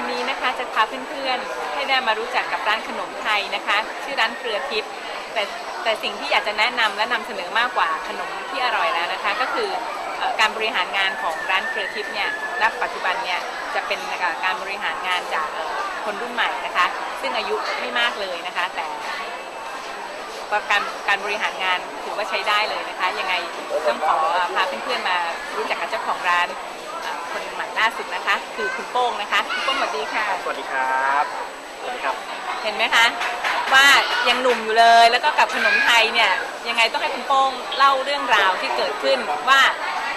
วันนี้นะคะจะพาเพื่อนๆ ให้ได้มารู้จักกับร้านขนมไทยนะคะ ชื่อร้านเครือทิพย์แต่แต่สิ่งที่อยากจะแนะนำและนำเสนอมากกว่าขนมที่อร่อยแล้วนะคะ ก็คืออการบริหารงานของร้านเครือทิพย์เนี่ยณปัจจุบันเนี่ยจะเป็นการบริหารงานจากคนรุ่นใหม่นะคะ ซึ่งอายุไม่มากเลยนะคะ แต่การการบริหารงานถือว่าใช้ได้เลยนะคะ ยังไงต้องขอพาเพื่อนๆมารู้จักกับเจ้าของร้าน ล่าสุดนะคะ คือคุณโป้งนะคะคุณโป้งสวัสดีค่ะ สวัสดีครับ สวัสดีครับ เห็นไหมคะ ว่ายังหนุ่มอยู่เลยแล้วก็กับขนมไทยเนี่ยยังไงต้องให้คุณโป้งเล่าเรื่องราวที่เกิดขึ้นว่า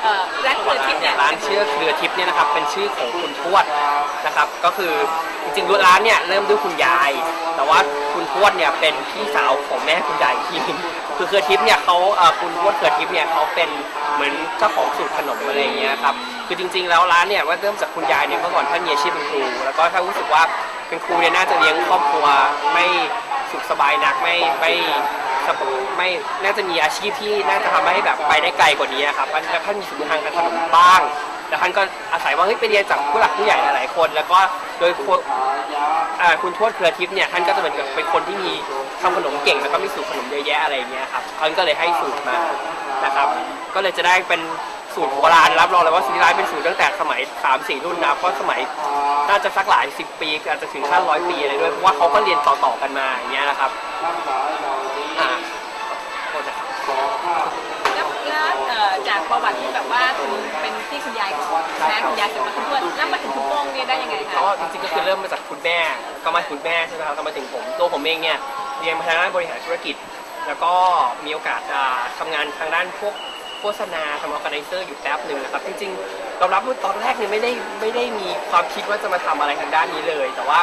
เอ่อร้านเครือทิพย์เนี่ยร้านชื่อเครือทิพย์เนี่ยนะครับเป็นชื่อของคุณทวดนะครับ ก็คือจริงๆร้านเนี่ยเริ่มด้วยคุณยาย แต่ว่าคุณทวดเนี่ยเป็นพี่สาวของแม่คุณยายอีกทีหนึงคือเครือทิพย์เนี่ยเขาเอ่อคุณทวดเครือทิพย์เนี่ยเขาเป็นเหมือนเจ้าของสูตรขนมอะไรอย่างเงี้ยครับ คือจริง ๆ แล้วร้านเนี่ยว่าเริ่มจากคุณยายเนี่ยเมื่อก่อนท่านมีอาชีพเป็นครู แล้วก็ท่านรู้สึกว่าเป็นครูเนี่ยน่าจะเลี้ยงครอบครัวไม่สุขสบายนักไม่ไม่ครับไม่น่าจะมีอาชีพที่น่าจะทำให้แบบไปได้ไกลกว่านี้ครับแล้วท่านมีฝีมือทางการขนมบ้างแล้วท่านก็อาศัยว่าเฮ้ยไปเรียนจากผู้หลักผู้ใหญ่หลายๆคน แล้วก็โดยคุณทวดเครือทิพย์เนี่ยท่านก็จะเหมือนกับเป็นคนที่มีทำขนมเก่งแล้วก็มีสูตรขนมเยอะแยะอะไรเงี้ยครับท่านก็เลยให้สูตรมานะครับ ก็เลยจะได้เป็น สูตรโบราณรับรองเลยว่าสูตรที่ร้านเป็นสูตรตั้งแต่สมัย3 4รุ่นนะเพราะสมัยน่าจะสักหลายสิบปีอาจจะถึงขั้นร้อยปีอะไรด้วยเพราะว่าเขาก็เรียนต่อๆกันมาอย่างเงี้ยนะครับอ่าโทษนะครับแล้วแล้วเอ่อจากประวัติที่แบบว่าคุณเป็นที่คุณยายก่อนนะคุณยายเสร็จมาคุณทวดแล้วมาถึงคุณโป้งเนี่ยได้ยังไงคะก็จริงๆก็คือเริ่มมาจากคุณแม่ก็มาคุณแม่ใช่ไหมครับก็มาถึงผมตัวผมเองเนี่ยเรียนมาทางด้านบริหารธุรกิจ แล้วก็มีโอกาสอ่าทำงานทางด้านพวก โฆษณาทำออร์แกไนเซอร์อยู่แป๊บหนึ่งนะครับ จริงๆเรารับว่าตอนแรกเนี่ยไม่ได้ไม่ได้มีความคิดว่าจะมาทำอะไรทางด้านนี้เลย แต่ว่า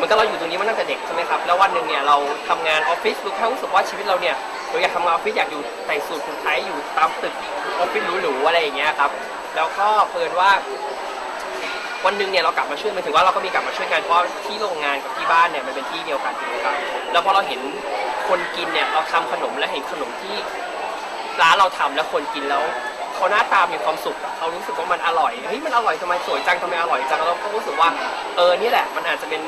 มันก็เราอยู่ตรงนี้มาตั้งแต่เด็กใช่ไหมครับแล้ววันหนึ่งเนี่ยเราทำงานออฟฟิศรู้แค่รู้สึกว่าชีวิตเราเนี่ยเราอยากทำงานออฟฟิศอยากอยู่แต่สูทคนไทยอยู่ตามตึกออฟฟิศหรูๆอะไรอย่างเงี้ยครับแล้วก็เพิ่นว่าวันหนึ่งเนี่ยเรากลับมาช่วยหมายถึงว่าเราก็มีกลับมาช่วยกันเพราะที่โรงงานกับที่บ้านเนี่ยมันเป็นที่เดียวกันถูกไหมครับแล้วพอเราเห็นคนกินเนี่ยเราทำขนมและเห็นขนมที่ ร้านเราทำแล้วคนกินแล้วเขาหน้าตามีความสุขเขารู้สึกว่ามันอร่อยเฮ้ยมันอร่อยทำไมสวยจังทำไมอร่อยจังเราก็รู้สึกว่าเออนี่แหละ มันอาจจะเป็น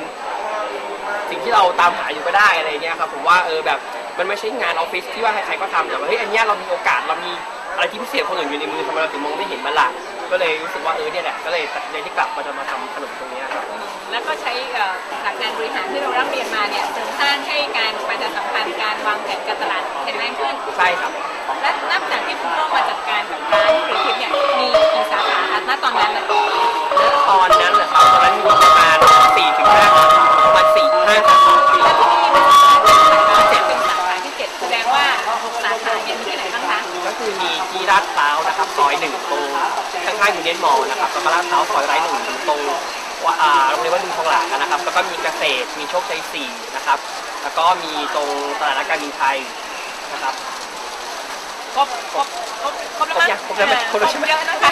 สิ่งที่เราตามหาอยู่ก็ได้อะไรเงี้ยครับผมว่าเออแบบมันไม่ใช่งานออฟฟิศที่ว่าใครๆก็ทำแต่ว่าเฮ้ยอันเนี้ยเรามีโอกาสเรามีอะไรที่พิเศษคนอื่นอยู่ในมือทำไมเราถึงมองไม่เห็นมันล่ะ ก็เลยรู้สึกว่าเออเนี่ยแหละก็เลยตัดสินใจที่กลับมาจะมาทำขนมตรงเนี้ยครับ แล้วก็ใช้เอ่อหลักการบริหารที่เราร่ำเรียนมาเนี่ยเสริมสร้างให้การประชาสัมพันธ์การวางแผนการตลาดแข็งแรงขึ้น ใช่ครับ และนับจากที่คุณโป้งมาจัดการกับร้านเครือทิพย์เนี่ยมีกี่สาขาคะณตอนนั้นน่ะณตอนนั้นนะครับตอนนั้นมี ล์นะครับแล้วก็ลาดพร้าวซอยไร้หนึ่งตรงว่าอ่าโรงเรียนว่าดุงทองหลางนะครับ แล้วก็มีเกษตร มีโชคชัยสี่นะครับ แล้วก็มีตรงตลาดนัดการบินไทยนะครับ ครบครบครบครบแล้วมั้งครบแล้วไหมครบแล้วใช่ไหม เยอะนะคะ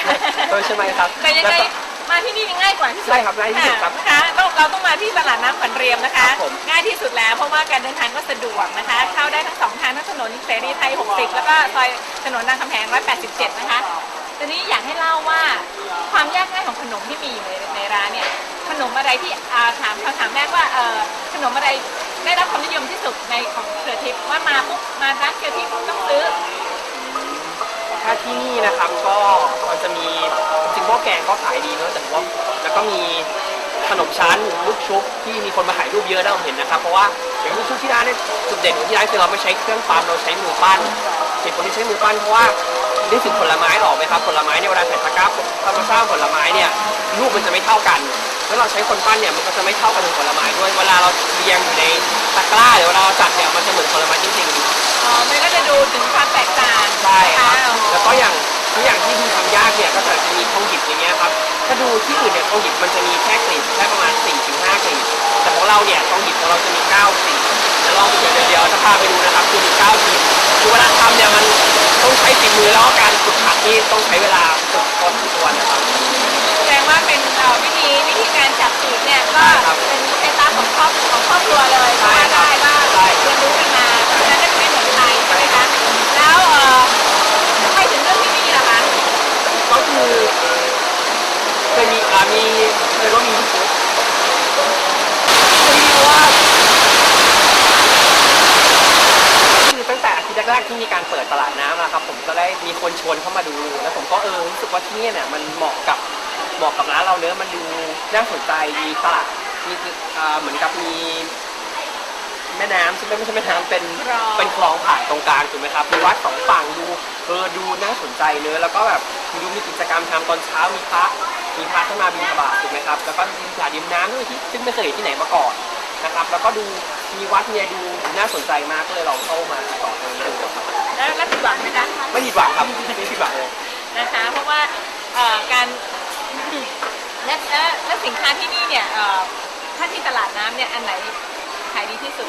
เออใช่ไหมครับแต่ยังไงแล้วก็ มาที่นี่ง่ายกว่าที่สุดใช่ครับง่ายที่สุดครับนะคะเราเราต้องมาที่ตลาดน้ำขวัญเรียมนะคะ ครับผม ง่ายที่สุดแล้วเพราะว่าการเดินทางก็สะดวกนะคะ เข้าได้ทั้งสองทางทั้งถนนเสรีไทย 60 แล้วก็ซอยถนนรามคำแหง 187 นะคะ ทีนี้อยากให้เล่าว่าความยากง่ายของขนมที่มีอยู่ในในร้านเนี่ยขนมอะไรที่อาถามคำถามแรกว่าเออขนมอะไรได้รับความนิยมที่สุดในของเครือทิพย์ว่ามาปุ๊บมาร้านเครือทิพย์ต้องซื้อถ้าที่นี่นะครับก็มันจะมีจริงๆหม้อแกงก็ขายดีเนอะแต่ว่าแล้วก็มีขนมชั้นลูกชุบที่มีคนมาถ่ายรูปเยอะนะผมเห็นนะครับเพราะว่าอย่างลูกชุบที่ร้านเนี่ยจุดเด่นของที่ร้านคือเราไม่ใช้เครื่องปั้นเราใช้มือปั้นเหตุผลที่ใช้มือปั้นเพราะว่า นึกถึงผลไม้ออกไหมครับผลไม้เนี่ยเวลาใส่ตะกร้าธรรมชาติผลไม้เนี่ยลูกมันจะไม่เท่ากันเมื่อเราใช้คนปั้นเนี่ยมันก็จะไม่เท่ากันถึงผลไม้ด้วยเวลาเราเรียงอยู่ในตะกร้าหรือเวลาเราจัดเนี่ยมันจะเหมือนผลไม้จริงๆอ๋อมันก็จะดูถึงความแตกต่างใช่ครับนะะแล้วก็อย่างทุกอย่างที่ดูทำยากเนี่ยก็จะมีทองหยิบอย่างเงี้ยครับถ้าดูที่อื่นเนี่ยทองหยิบมันจะมีแค่กลีบแค่ประมาณ4ถึง5กลีบแต่ของเราเนี่ยทองหยิบของเราจะมี9สีเดี๋ ยวลองเดี๋ยวเดี๋ยวเดี๋ยวจะพาไปดูนะครับคือมี9สีคือเวลาทำเนี่ยมันต้องใช้ฝีมือแล้วก็การฝึกหัดนี่ต้องใช้เวลาฝึกพอสมควรนะครับ แสดงว่าเป็นเอ่อวิธีวิธีการจับสูตรเนี่ยก็ใช่ครับเป็นเคล็ดลับของครอบของครอบครัวเลยใช่ว่าครับได้ว่าใช่ เรียนรู้กันมาเพราะฉะนั้นก็จะไม่เหมือนใครใช่ไหมคะแล้วเอ่อไปถึงเรื่องที่นี่ล่ะคะก็คือเคยมีอ่ามีเคยว่ามีลู กชุบการเปิดตลาดน้ำนะครับ ผมก็ได้มีคนชวนเข้ามาดู แล้วผมก็เออรู้สึกว่าที่เนี่ยเนี่ยมันเหมาะกับเหมาะกับร้านเราเนื้อะมันดูน่าสนใจมีตลาดมีอ่าเหมือนกับมีแม่น้ำใช่ไหมไม่ใช่แม่น้ำเป็นคลอง เป็นคลองผ่านตรงกลางถูกไหมครับมีวัดสองฝั่งดูเออดูน่าสนใจเนื้อะแล้วก็แบบดูมีกิจกรรมทำตอนเช้ามีพระมีพระขึ้นมาบิณฑบาตถูกไหมครับแล้วก็มีตลาดริมน้ำด้วยที่ซึ่งไม่เคยเห็นที่ไหนมาก่อน นะครับ แล้วก็ดูมีวัดเนี่ยดูน่าสนใจมากก็เลยลองเข้ามาต่อตรงนี้ดูครับแล้วแล้วผิดหวังไหมคะไม่ผิดหวังครับไม่ผิดหวังเลยนะคะ เพราะว่าเอ่อการและและและสินค้าที่นี่เนี่ยเอ่อถ้าที่ตลาดน้ำเนี่ยอันไหนขายดีที่สุด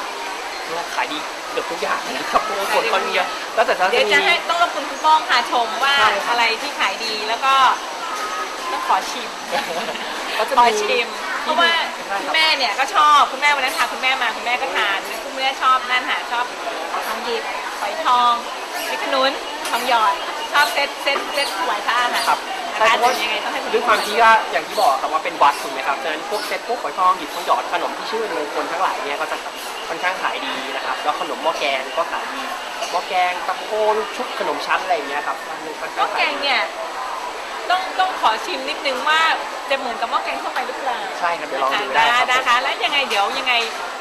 ขายดีเกือบทุกอย่างนะครับเพราะว่าคนค่อนข้างเยอะแล้วแต่ถ้าเดี๋จะยวมี จะให้ต้องรบกวนคุณป้องค่ะชมว่าใช่ครับ อะไรที่ขายดีแล้วก็ต้องขอชิม ก็จะขอมีชิมเพ ราะว่าใช่คุครัณบแม่เนี่ยก็ชอบคุณแม่วันนั้นพาคุณแม่มาคุณแม่ก็ทานคุณแม่ชอบนั่นหาชอบทองหยิบฝอยทองมิขนุนทองหยอดชอบเซ็ตเซ็ตเซ็ตถวายพระอาหารครับนะใช่คะเพราะเดี๋ยวยังไงต้องให้คุณด้วยความที่ว่าอย่างที่บอกครับว่าเป็นวัดถูกไหมครับฉะนั้นพวกเซ็ตพวกฝอยทองหยิบทองหยอดขนมที่ชื่อเป็นมงคลทั้งหลายเนี่ยก็จะค่อนข้างขายดีนะครับแล้วขนมหม้อแกงก็ขายดีหม้อแกงตะโพลูกชุบขนมชั้นอะไรอย่างเงี้ยครับมันค่อนหข้าม้องแกขายงดีเนี่ยต้องต้องข อชิมนิดนึงว่าจะเหมือนกับหม้อแกงทั่วไปหรือเปล่าใช่ครับเดี๋ยวลองดูได้ได้ครับนะคะ แล้วยังไงเดี๋ยวยังไง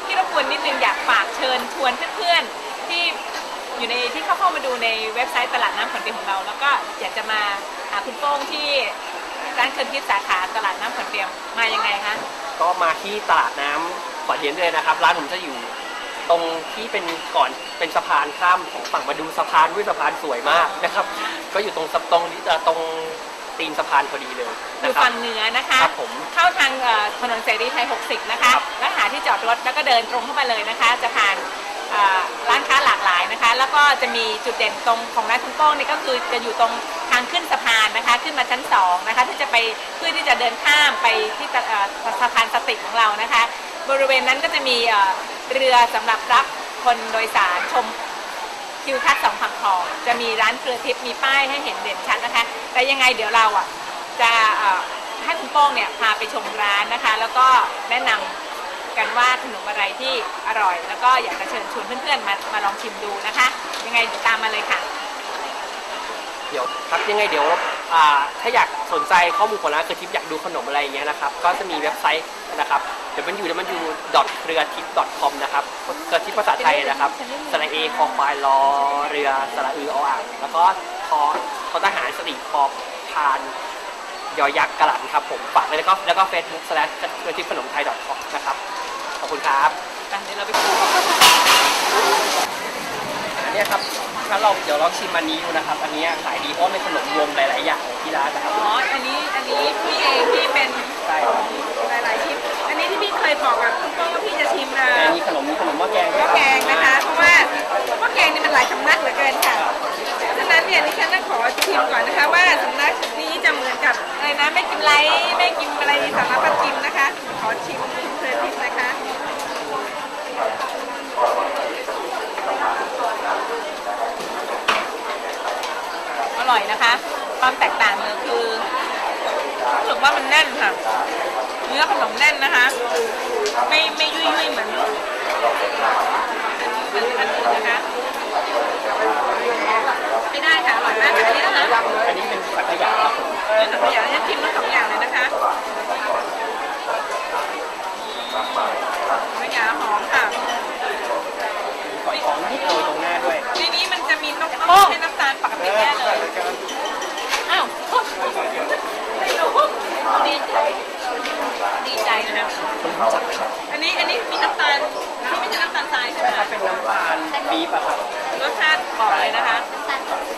ที่รบกวนนิดนึงอยากฝากเชิญชวนเพื่อนๆที่อยู่ในที่เข้าเข้ามาดูในเว็บไซต์ตลาดน้ำขอนเปียของเรา แล้วก็อยากจะมาหาคุณโป้งที่ร้านเคิร์นทิพย์สาขาตลาดน้ำขอนเปียมมายังไงคะก็มาที่ตลาดน้ำขอนเทียนเลยนะครับ ร้านผมจะอยู่ตรงที่เป็นก่อนเป็นสะพานข้ามของฝั่งมาดูสะพานด้วยสะพานสวยมากนะครับ ก็อยู่ตรงสะตรงที่จะตรง ตีนสะพานพอดีเลยอนะยู่ครับ ฝั่งเหนือนะคะ ครับผมเข้าทางเอ่อถนนเสรีไทย 60 นะคะ ครับ แล้วหาที่จอดรถแล้วก็เดินตรงเข้ามาเลยนะคะ จะผ่านเอ่อร้านค้าหลากหลายนะคะ แล้วก็จะมีจุดเด่นตรงของร้านคุณโป้งนี่ก็คือจะอยู่ตรงทางขึ้นสะพานนะคะ ขึ้นมาชั้น 2 นะคะที่จะไปเพื่อที่จะเดินข้ามไปที่ตะเอ่อสะพานสติของเรานะคะ บริเวณนั้นก็จะมีเอ่อเรือสำหรับรับคนโดยสารชม ทิวทัศน์สองฝั่งคลองจะมีร้านเครือทิพย์มีป้ายให้เห็นเด่นชัดนะคะ แต่ยังไงเดี๋ยวเราอะจะให้คุณโป้งเนี่ยพาไปชมร้านนะคะ แล้วก็แนะนำกันว่าขนมอะไรที่อร่อย แล้วก็อยากจะเชิญชวนเพื่อนๆมามาลองชิมดูนะคะ ยังไงตามมาเลยค่ะ เดี๋ยวครับยังไงเดี๋ยว ถ้าอยากสนใจข้อมูลของร้านคือทิปอยากดูขนมอะไรอย่างเงี้ยนะครับก็จะมีเว็บไซต์นะครับเดี๋ยวมันอยู่เดี๋ยวมันอยู่เครือทิป .com นะครับเครือทิปภาษาไทยนะครับสระเอคอควายรอเรือสระอือออ่างแล้วก็ทอทอทหารสตรีคอพานยอยักษ์กระหลันครับผมฝากไว้แล้วก็แล้วก็ Facebook slash เครือทิปขนมไทย .com นะครับขอบคุณครับไปเดี๋ยวเราไปอันเนี้ยครับ ถ้าเราเดี๋ยวลองชิมอันนี้ดูนะครับ อันเนี้ยขายดีเพราะเป็นขนมรวมหลาย ๆ อย่างของที่ร้านนะครับ อ๋อ อันนี้ อันนี้พี่เองที่เป็นใช่ครับหลายๆชิมอันนี้ที่พี่เคยบอกกับคุณโป้งว่าพี่จะชิมนะแต่อันนี้ขนมขนมหม้อแกงหม้อแกงนะคะ เพราะว่าหม้อแกงนี่มันหลายสำนักเหลือเกินค่ะฉะนั้นเนี่ยดิฉันต้องขอชิมก่อนนะคะว่าสำนักนี้จะเหมือนกับอะไรนะไม่กินไรไม่กินอะไรสารพัดกินนะคะ ขอชิมเคยทิพนะคะ อร่อย นะคะ ความแตกต่างเลยคือรู้สึกว่ามันแน่นค่ะ เนื้อขนมแน่นนะคะ ไม่ไม่ยุ่ยยุ่ยเหมือนเหมือนอันอื่นนะคะไม่ได้ค่ะอร่อยมากค่ะอันนี้นะคะ อันนี้เป็นสังขยาครับผม เดี๋ยวหนูอยากให้ชิมทั้งสองอย่างเลยนะคะมะยาหอมค่ะ ฝอยทองที่โรยตรงหน้าด้วย ในนี้มันจะมีน้ำไม่ใช่น้ำตาลปกติแน่เลย อ้าวไม่รู้ดีใจดีใจนะคะ อันนี้อันนี้มีน้ำตาลที่ไม่ใช่น้ำตาลทรายใช่ไหม ถ้า คะ เป็นน้ำตาลปี๊บอะครับ รสชาติบอกเลยนะคะ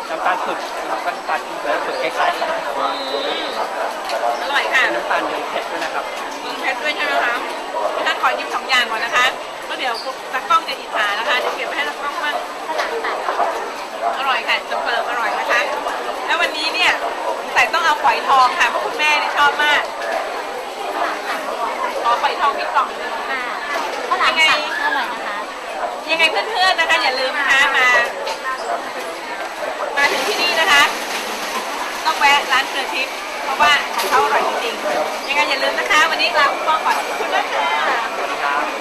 น้ำตาลผึกน้ำตาลปาปี๊บแล้วผึกคล้ายๆกัน อืมอร่อยค่ะ น้ำตาลเนยเผ็ดด้วยนะครับ มีเพชรด้วยใช่ไหมคะท่านขอยิ้มสองอย่างก่อนนะคะเพราะเดี๋ยวตากล้องจะอิจฉานะคะจะเก็บไว้ให้ตากล้องบ้างอร่อยค่ะจนเปิมอร่อยนะคะ แล้ววันนี้เนี่ยใส่ต้องเอาฝอยทองค่ะเพราะคุณแม่เนี่ยชอบมากขอฝอยทองพี่กล่องหนึง ค่ะข้าวหลามตัดอร่อยนะคะ ยังไงเพื่อนๆนะคะ อย่าลืมนะคะมา มาถึงที่นี่นะคะ ต้องแวะร้านเกลือทิพย์เพราะว่าของเขาอร่อยจริงๆยังไงอย่าลืมนะคะ วันนี้ลาคุณพ่อก่อนขอบคุณนะคะสวัสดีครับ